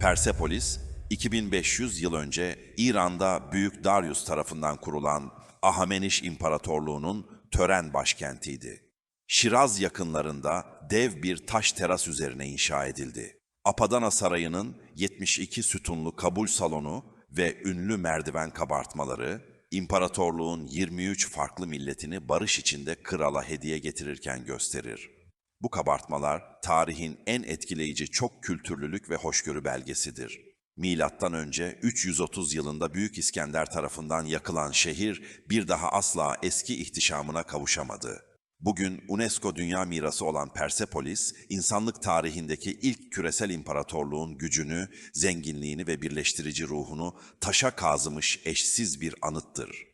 Persepolis, 2500 yıl önce İran'da Büyük Darius tarafından kurulan Ahameniş İmparatorluğu'nun tören başkentiydi. Şiraz yakınlarında dev bir taş teras üzerine inşa edildi. Apadana Sarayı'nın 72 sütunlu kabul salonu ve ünlü merdiven kabartmaları, imparatorluğun 23 farklı milletini barış içinde krala hediye getirirken gösterir. Bu kabartmalar tarihin en etkileyici çok kültürlülük ve hoşgörü belgesidir. Milattan önce 330 yılında Büyük İskender tarafından yakılan şehir bir daha asla eski ihtişamına kavuşamadı. Bugün UNESCO Dünya Mirası olan Persepolis, insanlık tarihindeki ilk küresel imparatorluğun gücünü, zenginliğini ve birleştirici ruhunu taşa kazımış eşsiz bir anıttır.